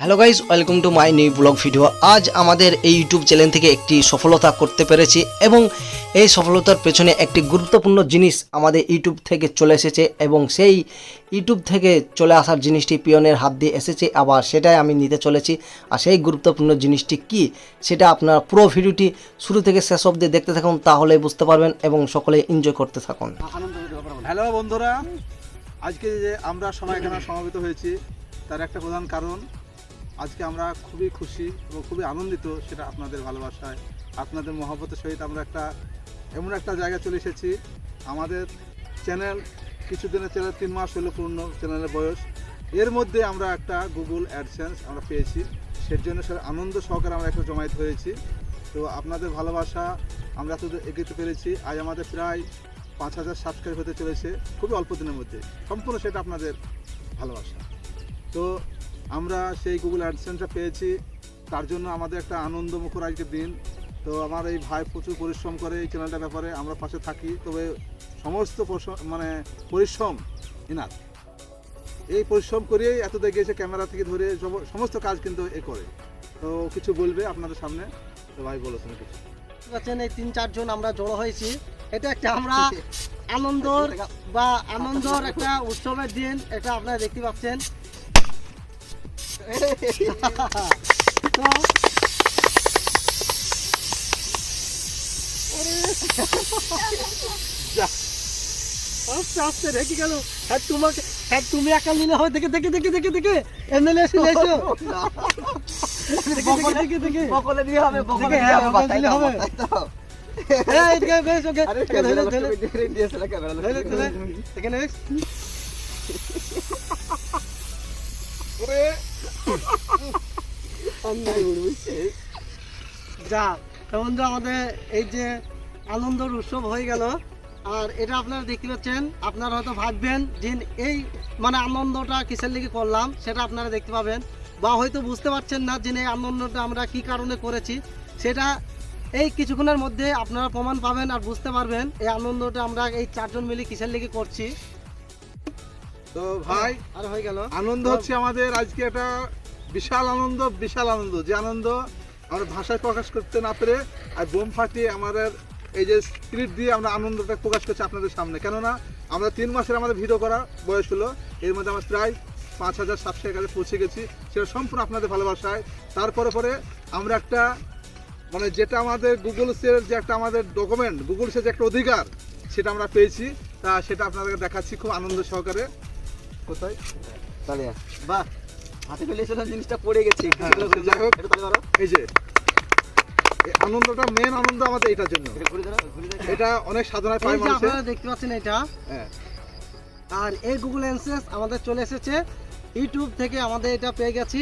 Hello guys welcome to my new blog video আজ আমাদের এই ইউটিউব চ্যানেল থেকে একটি সফলতা করতে পেরেছি এবং এই সফলতার পেছনে একটি গুরুত্বপূর্ণ জিনিস আমাদের ইউটিউব থেকে চলে এসেছে এবং সেই ইউটিউব থেকে চলে আসার জিনিসটি পিয়নের হাত দিয়ে এসেছে। আবার সেটাই আমি নিতে চলেছি। আর সেই গুরুত্বপূর্ণ জিনিসটি কি, সেটা আপনার পুরো ভিডিওটি শুরু থেকে শেষ অবধি দেখতে থাকুন তাহলে বুঝতে পারবেন এবং সকলে এনজয় করতে থাকুন। হ্যালো বন্ধুরা, আজকে যে আমরা সবাই এখানে সমবেত হয়েছি, তার একটা প্রধান কারণ আজকে আমরা খুবই খুশি এবং খুবই আনন্দিত সেটা আপনাদের ভালোবাসায়, আপনাদের মহব্বতের সহিত আমরা একটা, এমন একটা জায়গায় চলে এসেছি। আমাদের চ্যানেল কিছুদিনের চ্যানেল, তিন মাস হলো পূর্ণ চ্যানেলের বয়স। এর মধ্যে আমরা একটা গুগল অ্যাডসেন্স আমরা পেয়েছি। সের জন্য সব আনন্দ সহকারে আমরা একটা জমায়েত হয়েছি। তো আপনাদের ভালোবাসা আমরা দূর এগিয়ে পেরেছি। আজ আমাদের প্রায় পাঁচ হাজার সাবস্ক্রাইব হতে চলেছে। খুবই অল্প দিনের মধ্যে। সম্পূর্ণ সেটা আপনাদের ভালোবাসা। তো আমরা সেই গুগল অ্যাডসেন্সটা পেয়েছি। তার জন্য আমাদের একটা আনন্দমুখর আজকের দিন। তো আমার এই ভাই প্রচুর পরিশ্রম করে এই চ্যানেলটার ব্যাপারে আমরা পাশে থাকি। তবে সমস্ত পরিশ্রম- মানে পরিশ্রম ইনার। এই পরিশ্রম করেই এত দেখে এসে ক্যামেরা থেকে ধরে সব- সমস্ত কাজ কিন্তু এ করে। তো কিছু বলবে আপনাদের সামনে? তো ভাই বলো তুমি কিছু। পাচ্ছেন এই তিন চারজন আমরা জড়ো হয়েছি। এটা একটা আমরা আনন্দর বা আনন্দর একটা উৎসবের দিন এটা আপনারা দেখতে পাচ্ছেন। আস্তে আস্তে রেখে গেল হ্যাঁ তোমাকে হ্যাঁ তুমি একা নিলে হয় দেখে দেখে দেখে দেখে দেখে এমএলএ এসে এসো দেখে দেখে বকলে দিয়ে হবে বকলে হ্যাঁ, বকলে দিলে হবে। বাতাই এদিকে বেশ, ওকে। আরে ধরে, ধরে, দিয়ে ক্যামেরা ধরে, ধরে। এখানে উড়ছে। যা তো বন্ধু আমাদের এই যে আনন্দর উৎসব হয়ে গেল। আর এটা আপনারা দেখতে পাচ্ছেন আপনারা হয়তো ভাববেন যে এই মানে আনন্দটা কিসের লিগে করলাম সেটা আপনারা দেখতে পাবেন। বা হয়তো বুঝতে পারছেন না যে এই আনন্দটা আমরা কি কারণে করেছি। সেটা এই কিছুক্ষণের মধ্যে আপনারা প্রমাণ পাবেন আর বুঝতে পারবেন এই আনন্দটা আমরা এই চারজন মিলে কিসের লিগে করছি। তো ভাই আর হয়ে গেল। আনন্দ হচ্ছে আমাদের। আজকে একটা বিশাল আনন্দ বিশাল আনন্দ। যে আনন্দ আমরা ভাষায় প্রকাশ করতে না পেরে আর বোম ফাটিয়ে আমাদের এই যে স্পিরিট দিয়ে আমরা আনন্দটা প্রকাশ করছি আপনাদের সামনে। কেননা আমরা তিন মাসের আমাদের ভিডিও করা বয়স হলো। এর মধ্যে আমরা প্রায় পাঁচ হাজার সাতশো কাছে পৌঁছে গেছি। সেটা সম্পূর্ণ আপনাদের ভালোবাসায়। তারপরে পরে আমরা একটা মানে যেটা আমাদের গুগল সের যে একটা আমাদের ডকুমেন্ট গুগল সের যে একটা অধিকার সেটা আমরা পেয়েছি। তা সেটা আপনাদেরকে দেখাচ্ছি খুব আনন্দ সহকারে। কোথায়? তাহলে বাহ হাতে ফেলেছিল জিনিসটা পড়ে গেছে। হ্যাঁ, যাই হোক। এই যে আনন্দটা মেন আনন্দ আমাদের এটার জন্য। এটা ঘুরে ধরো ঘুরে ধরো এটা অনেক সাধনায় এই পায় আপনারা দেখতে পাচ্ছেন এটা হ্যাঁ। আর এই গুগল অ্যান্সেস আমাদের চলে এসেছে। ইউটিউব থেকে আমাদের এটা পেয়ে গেছি।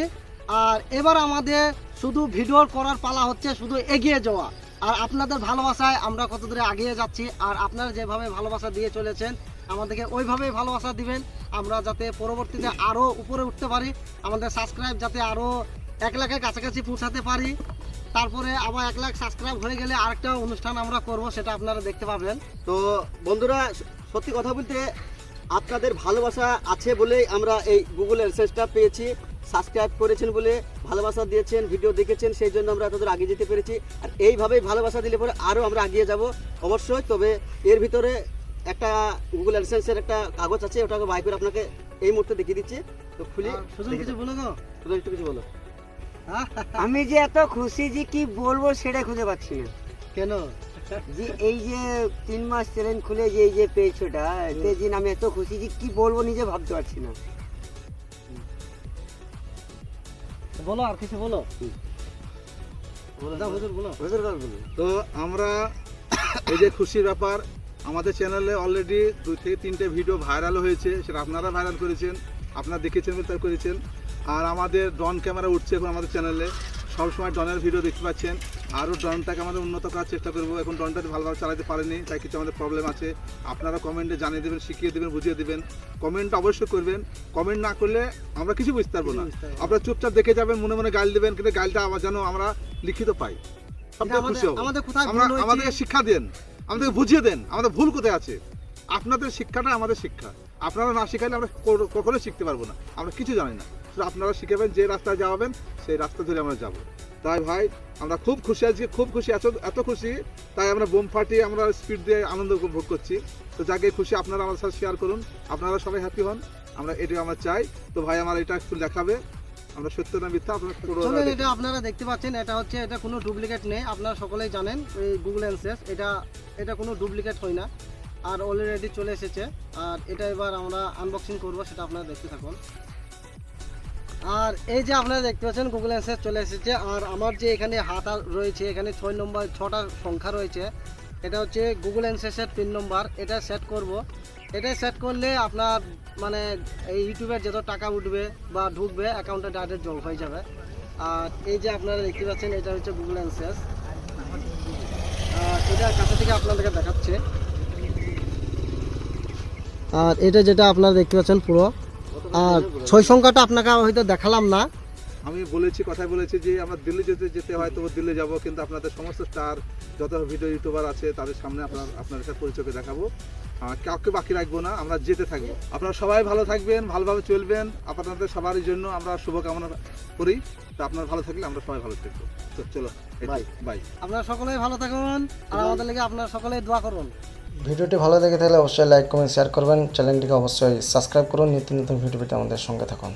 আর এবার আমাদের শুধু ভিডিও করার পালা হচ্ছে শুধু এগিয়ে যাওয়া। আর আপনাদের ভালোবাসায় আমরা কত দূরে এগিয়ে যাচ্ছি আর আপনারা যেভাবে ভালোবাসা দিয়ে চলেছেন আমাদেরকে ওইভাবেই ভালোবাসা দিবেন। আমরা যাতে পরবর্তীতে আরও উপরে উঠতে পারি, আমাদের সাবস্ক্রাইব যাতে আরও এক লাখের কাছাকাছি পৌঁছাতে পারি। তারপরে আবার এক লাখ সাবস্ক্রাইব হয়ে গেলে আরেকটা অনুষ্ঠান আমরা করব, সেটা আপনারা দেখতে পাবেন তো বন্ধুরা, সত্যি কথা বলতে আপনাদের ভালোবাসা আছে বলেই আমরা এই গুগল অ্যাডসেন্সটা পেয়েছি। সাবস্ক্রাইব করেছেন বলে ভালোবাসা দিয়েছেন ভিডিও দেখেছেন, সেই জন্য আমরা এতদূর আগে যেতে পেরেছি। আর এইভাবেই ভালোবাসা দিলে পরে আরও আমরা এগিয়ে যাব অবশ্যই। তবে এর ভিতরে একটা গুগল অ্যাডসেন্সের একটা কাগজ আছে ওটাকে বাই করে আপনাকে এই মুহূর্তে দেখিয়ে দিচ্ছি। তো খুলি সুজন কিছু বলো গো? শুধু একটু কিছু বলো। আমি যে এত খুশি যে কি বলব সেটা খুঁজে পাচ্ছি না। কেন? যে এই যে তিন মাস চ্যালেঞ্জ খুলে যে এই যে পেয়েছোটা এতে দিন আমি এত খুশি যে কি বলব নিজে ভাবতে পারছি না। বলো আর কিছু বলো? দাও হুজুর বলো। হুজুর কাজ তো আমরা এই যে খুশির ব্যাপার আমাদের চ্যানেলে অলরেডি দুই থেকে তিনটে ভিডিও ভাইরাল হয়েছে সেটা আপনারা ভাইরাল করেছেন আপনারা দেখেছেন তাই করেছেন। আর আমাদের ড্রোন ক্যামেরা উঠছে এখন আমাদের চ্যানেলে সবসময় ড্রোনের ভিডিও দেখতে পাচ্ছেন। আরও ড্রোনটাকে আমাদের উন্নত করার চেষ্টা করব। এখন ড্রোনটা ভালোভাবে চালাতে পারেনি তাই কিছু আমাদের প্রবলেম আছে। আপনারা কমেন্টে জানিয়ে দেবেন শিখিয়ে দেবেন বুঝিয়ে দেবেন। কমেন্ট অবশ্যই করবেন। কমেন্ট না করলে আমরা কিছু বুঝতে পারব না। আপনারা চুপচাপ দেখে যাবেন মনে মনে গাল দেবেন কিন্তু গালটা আবার যেন আমরা লিখিত পাই। আমাদের- শিক্ষা দেন। আমাদেরকে বুঝিয়ে দেন আমাদের ভুল কোথায় আছে। আপনাদের শিক্ষাটা আমাদের শিক্ষা। আপনারা না শিখাইলে আমরা কখনোই শিখতে পারব না। আমরা কিছু জানি না। মাত্র আপনারা শিখাবেন যে রাস্তায় যাওয়াবেন সেই রাস্তা ধরে আমরা যাব। তাই ভাই আমরা খুব খুশি আছি খুব খুশি এত এত খুশি। তাই আমরা বোম ফাটিয়ে আমরা স্পিড দিয়ে আনন্দ উপভোগ করছি। তো যাকে খুশি আপনারা আমার সাথে শেয়ার করুন। আপনারা সবাই হ্যাপি হন। আমরা এটাই আমরা চাই। তো ভাই আমার এটা একটু দেখাবে। আমরা সত্য না মিথ্যা আপনারা এটা আপনারা দেখতে পাচ্ছেন এটা হচ্ছে এটা কোনো ডুপ্লিকেট নেই। আপনারা সকলেই জানেন এই গুগল অ্যান্সেস এটা এটা কোনো ডুপ্লিকেট হয় না। আর অলরেডি চলে এসেছে। আর এটা এবার আমরা আনবক্সিং করব, সেটা আপনারা দেখতে থাকুন। আর এই যে আপনারা দেখতে পাচ্ছেন গুগল অ্যান্সেস চলে এসেছে। আর আমার যে এখানে হাত রয়েছে, এখানে ছয় নম্বর, ছটা সংখ্যা রয়েছে। এটা হচ্ছে গুগল অ্যান্সেসের তিন নম্বর। এটা সেট করব। এটা সেট করলে আপনার মানে এই ইউটিউবের যত টাকা উঠবে বা ঢুকবে অ্যাকাউন্টে ডাইরেক্ট জল হয়ে যাবে। আর এই যে আপনারা দেখতে পাচ্ছেন, এটা হচ্ছে গুগল অ্যান্সেস আর এটা থেকে আপনাদেরকে দেখাচ্ছে। আর এটা যেটা আপনারা দেখতে পাচ্ছেন পুরো। আর ছয় সংখ্যাটা আপনাকে হয়তো দেখালাম না। আমি বলেছি কথাই বলেছি যে আমরা দিল্লি যেতে যেতে হয় তো দিল্লি যাব কিন্তু আপনাদের সমস্ত স্টার যত ভিডিও ইউটিউবার আছে তাদের সামনে আপনার আপনার সাথে পরিচয়কে দেখাবো। কাউকে বাকি রাখব না আমরা যেতে থাকব। আপনারা সবাই ভালো থাকবেন ভালোভাবে চলবেন। আপনাদের সবারই জন্য আমরা শুভকামনা করি। তো আপনারা ভালো থাকলে আমরা সবাই ভালো থাকব। তো চলো বাই। বাই। আপনারা সকলেই ভালো থাকুন আর আমাদের লেগে আপনারা সকলেই দোয়া করুন। ভিডিওটি ভালো লেগে থাকলে অবশ্যই লাইক কমেন্ট শেয়ার করবেন। চ্যানেলটিকে অবশ্যই সাবস্ক্রাইব করুন। নিত্য নতুন ভিডিও পেতে আমাদের সঙ্গে থাকুন।